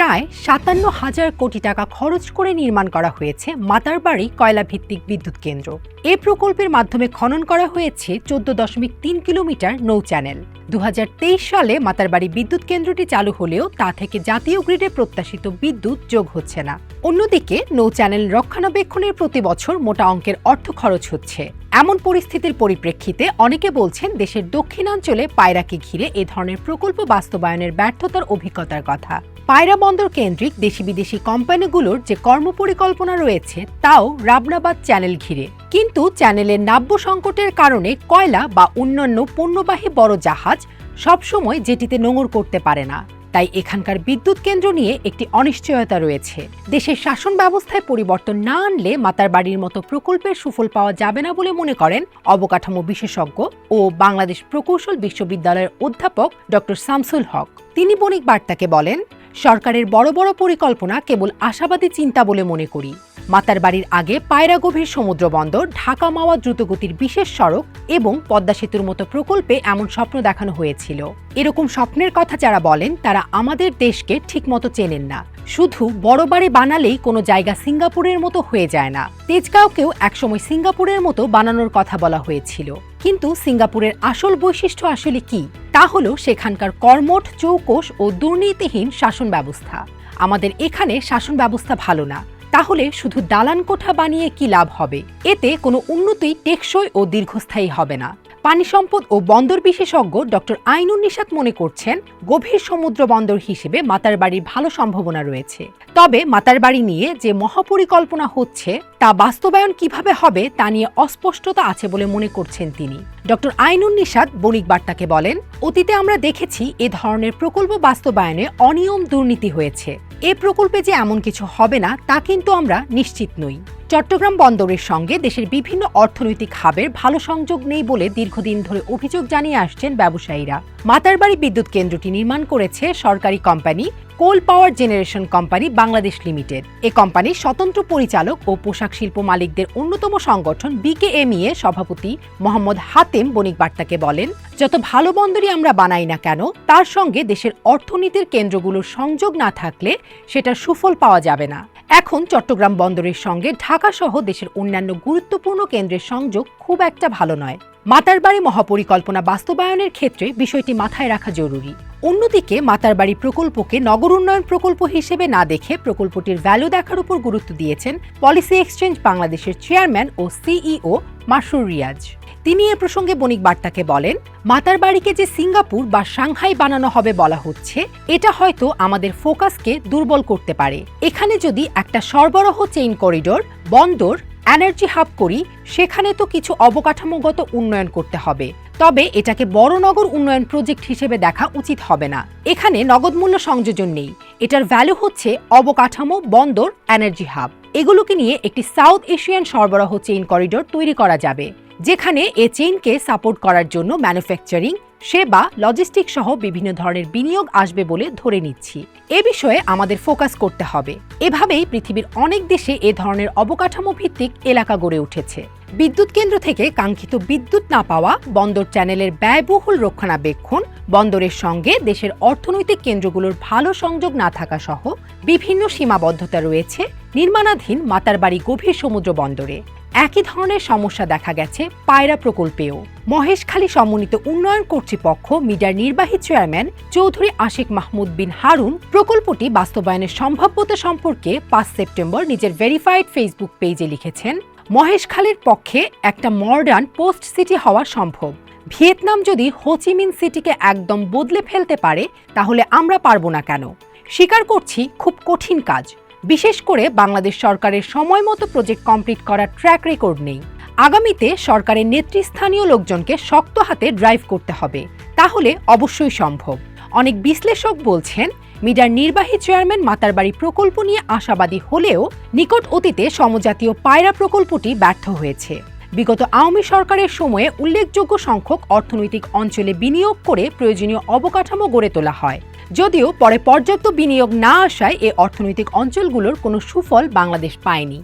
প্রায় সাতান্ন হাজার কোটি টাকা খরচ করে নির্মাণ করা হয়েছে মাতারবাড়ি কয়লা ভিত্তিক বিদ্যুৎ কেন্দ্র। এ প্রকল্পের মাধ্যমে খনন করা হয়েছে চোদ্দ দশমিক তিন কিলোমিটার নৌ চ্যানেল। দু হাজার তেইশ সালে মাতারবাড়ি বিদ্যুৎ কেন্দ্রটি চালু হলেও তা থেকে জাতীয় গ্রিডে প্রত্যাশিত বিদ্যুৎ যোগ হচ্ছে না। অন্যদিকে নৌ চ্যানেল রক্ষণাবেক্ষণের প্রতি বছর মোটা অঙ্কের অর্থ খরচ হচ্ছে। এমন পরিস্থিতির পরিপ্রেক্ষিতে অনেকে বলছেন দেশের দক্ষিণাঞ্চলে পায়রাকে ঘিরে এ ধরনের প্রকল্প বাস্তবায়নের ব্যর্থতার অভিজ্ঞতার কথা। পায়রা বন্দর কেন্দ্রিক দেশি বিদেশি কোম্পানিগুলোর যে কর্মপরিকল্পনা রয়েছে, তাও রাবনাবাদ চ্যানেল ঘিরে। কিন্তু চ্যানেলের নাব্য সংকটের কারণে কয়লা বা অন্যান্য পণ্যবাহী বড় জাহাজ সবসময় যেটিতে নোঙর করতে পারে না। তাই এখানকার বিদ্যুৎ কেন্দ্র নিয়ে একটি অনিশ্চয়তা রয়েছে। দেশের শাসন ব্যবস্থায় পরিবর্তন না আনলে মাতার বাড়ির মতো প্রকল্পের সুফল পাওয়া যাবে না বলে মনে করেন অবকাঠামো বিশেষজ্ঞ ও বাংলাদেশ প্রকৌশল বিশ্ববিদ্যালয়ের অধ্যাপক ডক্টর শামসুল হক। তিনি বণিক বার্তাকে বলেন সরকারের বড় বড় পরিকল্পনা কেবল আশাবাদী চিন্তা বলে মনে করি। মাতার বাড়ির আগে পায়রা গভীর সমুদ্র বন্দর, ঢাকা মাওয়া দ্রুতগতির বিশেষ সড়ক এবং পদ্মা সেতুর মতো প্রকল্পে এমন স্বপ্ন দেখানো হয়েছিল। এরকম স্বপ্নের কথা যারা বলেন, তারা আমাদের দেশকে ঠিকমতো চেনেন না। শুধু বড় বাড়ি বানালেই কোনো জায়গা সিঙ্গাপুরের মতো হয়ে যায় না। তেজগাঁওকেও একসময় সিঙ্গাপুরের মতো বানানোর কথা বলা হয়েছিল। কিন্তু সিঙ্গাপুরের আসল বৈশিষ্ট্য আসলে কি? তা হলো সেখানকার কর্মঠ চৌকোষ ও দুর্নীতিহীন শাসন ব্যবস্থা। আমাদের এখানে শাসন ব্যবস্থা ভালো না। তাহলে শুধু দালান কোঠা বানিয়ে কি লাভ হবে? এতে কোনো উন্নতি টেকসই ও দীর্ঘস্থায়ী হবে না। পানি সম্পদ ও বন্দর বিশেষজ্ঞ ডক্টর আইনুন নিশাত মনে করছেন, গভীর সমুদ্র বন্দর হিসেবে মাতারবাড়ির ভালো সম্ভাবনা রয়েছে। তবে মাতারবাড়ি নিয়ে যে মহাপরিকল্পনা হচ্ছে, তা বাস্তবায়ন কীভাবে হবে তা নিয়ে অস্পষ্টতা আছে বলে মনে করছেন তিনি। ডক্টর আইনুন নিশাত বণিক বার্তাকে বলেন, অতীতে আমরা দেখেছি এ ধরনের প্রকল্প বাস্তবায়নে অনিয়ম দুর্নীতি হয়েছে। এ প্রকল্পে যে এমন কিছু হবে না, তা কিন্তু আমরা নিশ্চিত নই। চট্টগ্রাম বন্দরের সঙ্গে দেশের বিভিন্ন অর্থনৈতিক হাবের ভালো সংযোগ নেই বলে দীর্ঘদিন ধরে অভিযোগ জানিয়ে আসছেন ব্যবসায়ীরা। মাতারবাড়ি বিদ্যুৎ কেন্দ্রটি নির্মাণ করেছে সরকারি company coal power generation company Bangladesh limited. এ কোম্পানির স্বতন্ত্র পরিচালক ও পোশাক শিল্প মালিকদের অন্যতম সংগঠন বিকেএমইএ সভাপতি মোহাম্মদ হাতেম বণিক বার্তাকে বলেন, যত ভালো বন্দরই আমরা বানাই না কেন, তার সঙ্গে দেশের অর্থনীতির কেন্দ্রগুলোর সংযোগ না থাকলে সেটার সুফল পাওয়া যাবে না। এখন চট্টগ্রাম বন্দরের সঙ্গে ঢাকা সহ দেশের অন্যান্য গুরুত্বপূর্ণ কেন্দ্রের সংযোগ খুব একটা ভালো নয়। মাতারবাড়ি মহাপরিকল্পনা বাস্তবায়নের ক্ষেত্রে বিষয়টি মাথায় রাখা জরুরি। অন্যদিকে, মাতারবাড়ি প্রকল্পকে নগর উন্নয়ন প্রকল্প হিসেবে না দেখে প্রকল্পটির ভ্যালু দেখার উপর গুরুত্ব দিয়েছেন পলিসি এক্সচেঞ্জ বাংলাদেশের চেয়ারম্যান ও সিইও মাসুর রিয়াজ। তিনি এ প্রসঙ্গে বণিক বার্তাকে বলেন, মাতারবাড়িকে যে সিঙ্গাপুর বা সাংহাই বানানো হবে বলা হচ্ছে, এটা হয়তো আমাদের ফোকাসকে দুর্বল করতে পারে। এখানে যদি একটা সরবরাহ চেইন করিডোর বন্দর এনার্জি হাব করি, সেখানে তো কিছু অবকাঠামোগত উন্নয়ন করতে হবে। তবে এটাকে বড় নগর উন্নয়ন প্রজেক্ট হিসেবে দেখা উচিত হবে না। এখানে নগদ মূল্য সংযোজন নেই। এটার ভ্যালু হচ্ছে অবকাঠামো, বন্দর এনার্জি হাব এগুলোকে নিয়ে একটি সাউথ এশিয়ান সরবরাহ চেইন করিডোর তৈরি করা যাবে, যেখানে এ চেইনকে সাপোর্ট করার জন্য ম্যানুফ্যাকচারিং সেবা লজিস্টিক সহ বিভিন্ন ধরনের বিনিয়োগ আসবে বলে ধরে নিচ্ছি। এ বিষয়ে আমাদের ফোকাস করতে হবে। এভাবেই পৃথিবীর অনেক দেশে এ ধরনের অবকাঠামো ভিত্তিক এলাকা গড়ে উঠেছে। বিদ্যুৎ কেন্দ্র থেকে কাঙ্ক্ষিত বিদ্যুৎ না পাওয়া বন্দর চ্যানেলের ব্যয়বহুল রক্ষণাবেক্ষণ, বন্দরের সঙ্গে দেশের অর্থনৈতিক কেন্দ্রগুলোর ভালো সংযোগ না থাকা সহ বিভিন্ন সীমাবদ্ধতা রয়েছে নির্মাণাধীন মাতারবাড়ি গভীর সমুদ্র বন্দরে। একই ধরনের সমস্যা দেখা গেছে পায়রা প্রকল্পেও। মহেশখালী সমন্বিত উন্নয়ন কর্তৃপক্ষ, মিডিয়ার নির্বাহী চেয়ারম্যান চৌধুরী আশিক মাহমুদ বিন হারুন প্রকল্পটি বাস্তবায়নের সম্ভাব্যতা সম্পর্কে পাঁচ সেপ্টেম্বর নিজের ভেরিফাইড ফেসবুক পেজে লিখেছেন মহেশখালীর পক্ষে একটা মডার্ন পোস্ট সিটি হওয়া সম্ভব। ভিয়েতনাম যদি হোচিমিন সিটিকে একদম বদলে ফেলতে পারে, তাহলে আমরা পারব না কেন? স্বীকার করছি খুব কঠিন কাজ। বিশেষ করে বাংলাদেশ সরকারের সময় মতো প্রজেক্ট কমপ্লিট করার ট্র্যাক রেকর্ড নেই। আগামীতে সরকারের নেতৃস্থানীয় লোকজনকে শক্ত হাতে ড্রাইভ করতে হবে, তাহলে অবশ্যই সম্ভব। অনেক বিশ্লেষক বলছেন, মিডার নির্বাহী চেয়ারম্যান মাতারবাড়ি প্রকল্প নিয়ে আশাবাদী হলেও নিকট অতীতে সমজাতীয় পায়রা প্রকল্পটি ব্যর্থ হয়েছে। বিগত আওয়ামী সরকারের সময়ে উল্লেখযোগ্য সংখ্যক অর্থনৈতিক অঞ্চলে বিনিয়োগ করে প্রয়োজনীয় অবকাঠামো গড়ে তোলা হয়। যদিও পরে পর্যাপ্ত বিনিয়োগ না আসায় এ অর্থনৈতিক অঞ্চলগুলোর কোনো সুফল বাংলাদেশ পায়নি।